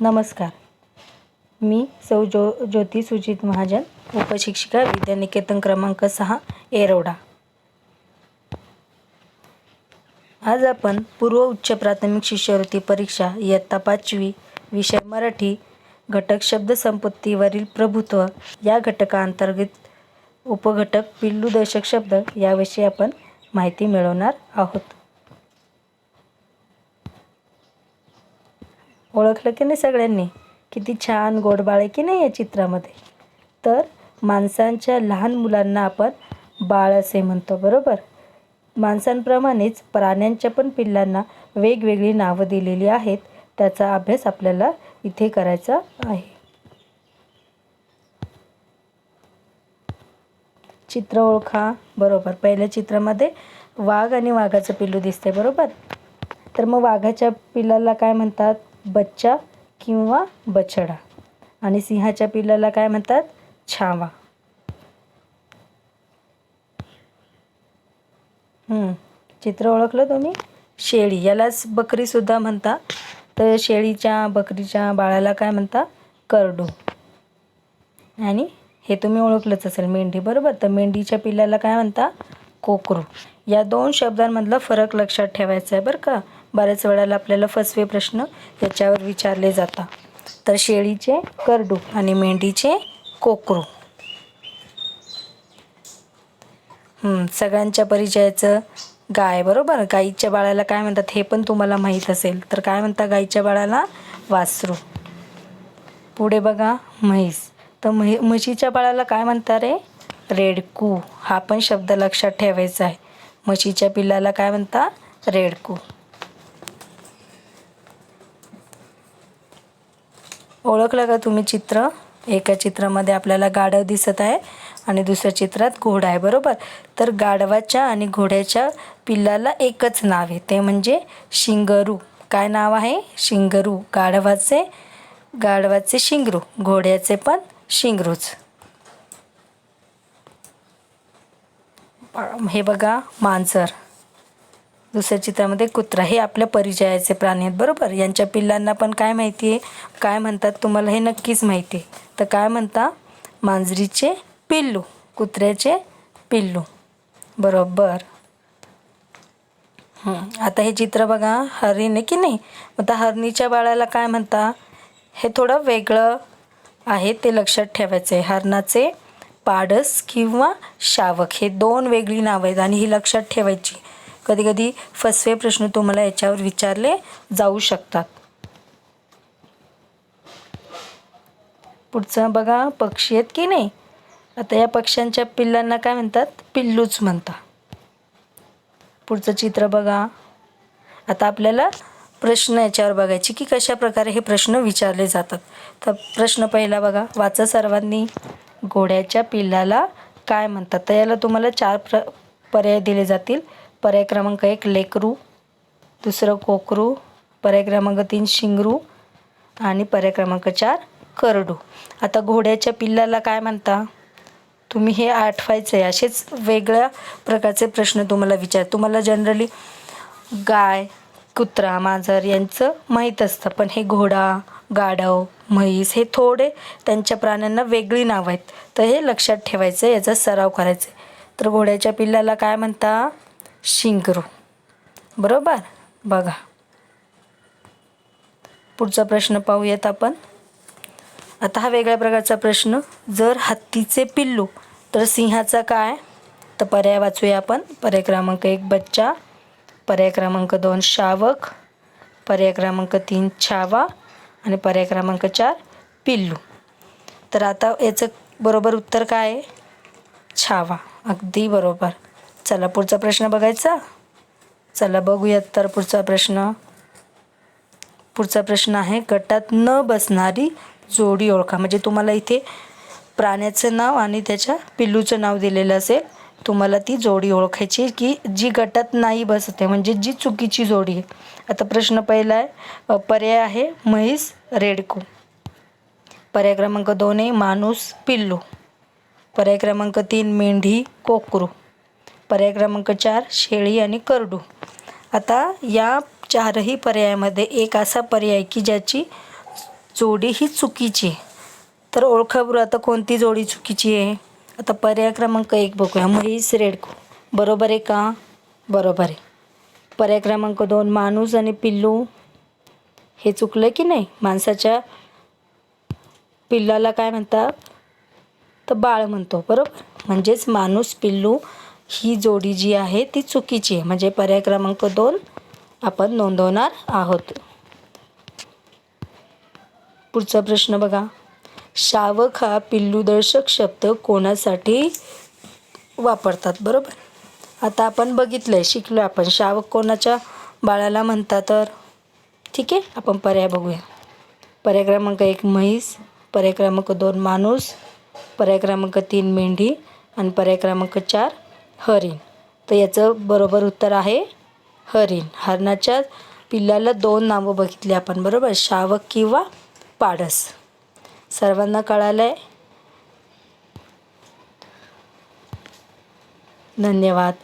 नमस्कार. मी सौ जो ज्योती सुजित महाजन उपशिक्षिका विद्यानिकेतन क्रमांक सहा एरोडा आज आपण पूर्व उच्च प्राथमिक शिष्यवृत्ती परीक्षा इयत्ता पाचवी विषय मराठी घटक शब्दसंपत्तीवरील प्रभुत्व या घटकाअंतर्गत उपघटक पिल्लू दशक शब्द याविषयी आपण माहिती मिळवणार आहोत. ओळखलं की नाही सगळ्यांनी? किती छान गोडबाळ आहे की नाही या चित्रामध्ये? तर माणसांच्या लहान मुलांना आपण बाळ असे म्हणतो बरोबर? माणसांप्रमाणेच प्राण्यांच्या पण पिल्लांना वेगवेगळी नावं दिलेली आहेत. त्याचा अभ्यास आपल्याला इथे करायचा आहे. चित्र ओळखा बरोबर. पहिल्या चित्रामध्ये वाघ आणि वाघाचं पिल्लू दिसते बरोबर? तर मग वाघाच्या पिल्लाला काय म्हणतात? बच्चा किंवा बछडा. आणि सिंहाच्या पिल्लाला काय म्हणतात? छावा. चित्र ओळखलं तुम्ही? शेळी. यालाच बकरीसुद्धा म्हणता तर शेळीच्या बकरीच्या बाळाला काय म्हणतात? करडू. आणि हे तुम्ही ओळखलंच असेल मेंढी. बरोबर? तर मेंढीच्या पिल्लाला काय म्हणता कोकरू. या दोन शब्दांमधला फरक लक्षात ठेवायचा आहे बरं का? बऱ्याच वेळेला आपल्याला फसवे प्रश्न याच्यावर विचारले जातात. तर शेळीचे करडू आणि मेंढीचे कोकरू. सगळ्यांच्या परिचयाचं गाय बरोबर? गाईच्या बाळाला काय म्हणतात हे पण तुम्हाला माहीत असेल. तर काय म्हणतात गाईच्या बाळाला? वासरू. पुढे बघा म्हैस. तर म्है म्हशीच्या बाळाला काय म्हणतात रे? रेडकू. हा पण शब्द लक्षात ठेवायचा आहे. म्हशीच्या पिल्लाला काय म्हणतात रेडकू. ओळखलं का तुम्ही चित्र? एका चित्रामध्ये आपल्याला गाढव दिसत आहे आणि दुसऱ्या चित्रात घोडा आहे बरोबर? तर गाढवाच्या आणि घोड्याच्या पिल्लाला एकच नाव आहे. ते म्हणजे शिंगरू. काय नाव आहे? शिंगरू. गाढवाचे गाढवाचे शिंगरू. घोड्याचे पण शिंगरूच. हे बघा मांजर. दुसऱ्या चित्रामध्ये कुत्रा. हे आपल्या परिचयाचे प्राणी आहेत बरोबर? यांच्या पिल्लांना पण काय माहिती आहे? काय म्हणतात तुम्हाला हे नक्कीच माहिती आहे. तर काय म्हणता? मांजरीचे पिल्लू. कुत्र्याचे पिल्लू. बरोबर. आता हे चित्र बघा हरिण की नाही? आता हरणीच्या बाळाला काय म्हणता? हे थोडं वेगळं आहे ते लक्षात ठेवायचं आहे हरणाचे पाडस किंवा शावक हे दोन वेगळी नावं आहेत आणि ही लक्षात ठेवायची. कधी कधी फसवे प्रश्न तुम्हाला याच्यावर विचारले जाऊ शकतात. पुढचं बघा पक्षी आहेत की नाही? आता या पक्ष्यांच्या पिल्लांना काय म्हणतात? पिल्लूच म्हणतात. पुढचं चित्र बघा. आता आपल्याला प्रश्न याच्यावर बघायचे की कशा प्रकारे हे प्रश्न विचारले जातात. तर प्रश्न पहिला बघा. वाचा सर्वांनी. घोड्याच्या पिल्लाला काय म्हणतात? तर याला तुम्हाला चार प्र पर्याय दिले जातील. पर्याय क्रमांक एक लेकरू. दुसरं कोकरू. पर्याय क्रमांक तीन शिंगरू. आणि पर्याय क्रमांक चार करडू. आता घोड्याच्या पिल्लाला काय म्हणता? तुम्ही हे आठवायचं आहे असेच वेगळ्या प्रकारचे प्रश्न तुम्हाला विचार तुम्हाला जनरली गाय कुत्रा मांजर यांचं माहीत असतं. पण हे घोडा गाढव म्हैस हे थोडे त्यांच्या प्राण्यांना वेगळी नावं आहेत. तर हे लक्षात ठेवायचं याचा सराव करायचा आहे तर घोड्याच्या पिल्लाला काय म्हणता? शिंकरू बरोबर? बघा. पुढचा प्रश्न पाहूयात आपण. आता हा वेगळ्या प्रकारचा प्रश्न. जर हत्तीचे पिल्लू तर सिंहाचा काय? तर पर्याय वाचूया आपण. पर्याय क्रमांक एक बच्चा. पर्याय क्रमांक दोन शावक. पर्याय क्रमांक तीन छावा. आणि पर्याय क्रमांक चार पिल्लू. तर आता याचं बरोबर उत्तर काय आहे? छावा. अगदी बरोबर. चला पुढचा प्रश्न बघायचा. चला बघूयात तर पुढचा प्रश्न. पुढचा प्रश्न आहे गटात न बसणारी जोडी ओळखा. म्हणजे तुम्हाला इथे प्राण्याचं नाव आणि त्याच्या पिल्लूचं नाव दिलेलं असेल. तुम्हाला ती जोडी ओळखायची की जी गटात नाही बसते म्हणजे जी चुकीची जोडी आहे. आता प्रश्न पहिला आहे पर्याय आहे म्हैस रेडकू. पर्याय क्रमांक दोन आहे माणूस पिल्लू. पर्याय क्रमांक तीन मेंढी कोकरू. पर्याय क्रमांक चार शेळी आणि करडू. आता या चारही पर्यायामध्ये एक असा पर्याय की ज्याची जोडी ही चुकीची आहे. तर ओळखा बरं आता कोणती जोडी चुकीची आहे. आता पर्याय क्रमांक एक बघूया. म्हैस रेडको. बरोबर आहे का? बरोबर आहे. पर्याय क्रमांक दोन माणूस आणि पिल्लू. हे चुकलं की नाही? माणसाच्या पिल्लाला काय म्हणतात? तर बाळ म्हणतो. बरोबर? म्हणजेच माणूस पिल्लू ही जोडी जी आहे ती चुकीची आहे. म्हणजे पर्याय क्रमांक दोन आपण नोंदवणार आहोत. पुढचा प्रश्न बघा. शावक हा पिल्लूदर्शक शब्द कोणासाठी वापरतात? बरोबर? आता आपण बघितलं आहे शिकलो आपण. शावक कोणाच्या बाळाला म्हणतात तर? ठीक आहे आपण पर्याय बघूया. पर्याय क्रमांक एक म्हैस. पर्याय क्रमांक दोन माणूस. पर्याय क्रमांक तीन मेंढी. आणि पर्याय क्रमांक चार हरिण. तर याचं बरोबर उत्तर आहे हरिण. हरणाच्या पिल्लाला दोन नावं बघितली आपण बरोबर? शावक किंवा पाडस. सर्वांना कळालं आहे धन्यवाद.